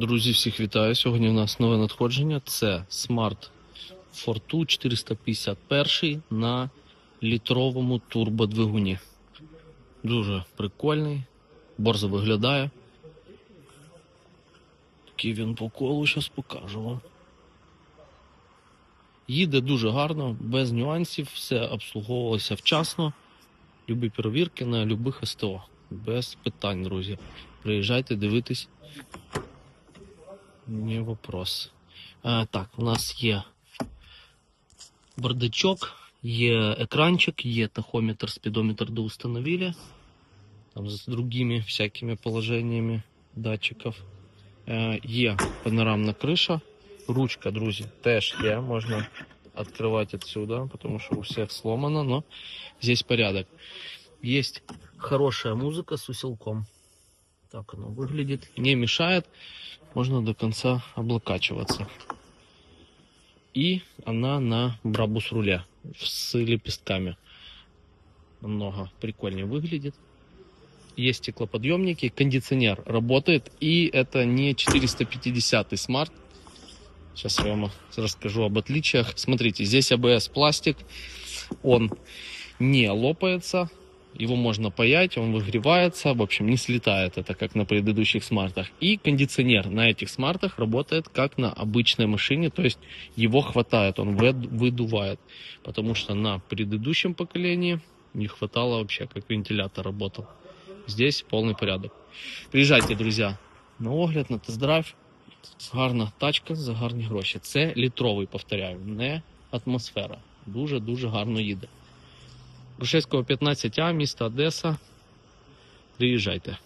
Друзі, всіх вітаю. Сьогодні у нас нове надходження. Це Smart Fortu 451 на літровому турбодвигуні. Дуже прикольний, борзо виглядає. Такий він по колу, зараз покажу вам. Їде дуже гарно, без нюансів, все обслуговувалося вчасно. Любі перевірки на любих СТО. Без питань, друзі. Приїжджайте, дивитись. Не вопрос. А, так, у нас є бардачок, є екранчик, є тахометр, спидометр доустановили. Там з другими всякими положеннями датчиків. Е, є панорамна криша. Ручка, друзі, теж є. Можна відкривати отсюда, потому что у всех сломано, но здесь порядок. Есть хорошая музыка с усилком. Так оно выглядит. Не мешает. Можно до конца облокачиваться. И она на брабус руле с лепестками. Намного прикольнее выглядит. Есть стеклоподъемники, кондиционер работает. И это не 450 смарт. Сейчас я вам расскажу об отличиях. Смотрите, здесь ABS пластик. Он не лопается Его можно паять, он выгревается, в общем, не слетает это, как на предыдущих смартах. И кондиционер на этих смартах работает как на обычной машине, то есть его хватает, он выд- выдувает. Потому что на предыдущем поколении не хватало вообще, как вентилятор работал. Здесь полный порядок. Приезжайте, друзья, на огляд, на тест-драйв. Гарна тачка за гарні гроші. Це літровий, повторяю, не атмосфера. Дуже-дуже гарно їде. Грушевського 15А, місто Одеса. Приїжджайте.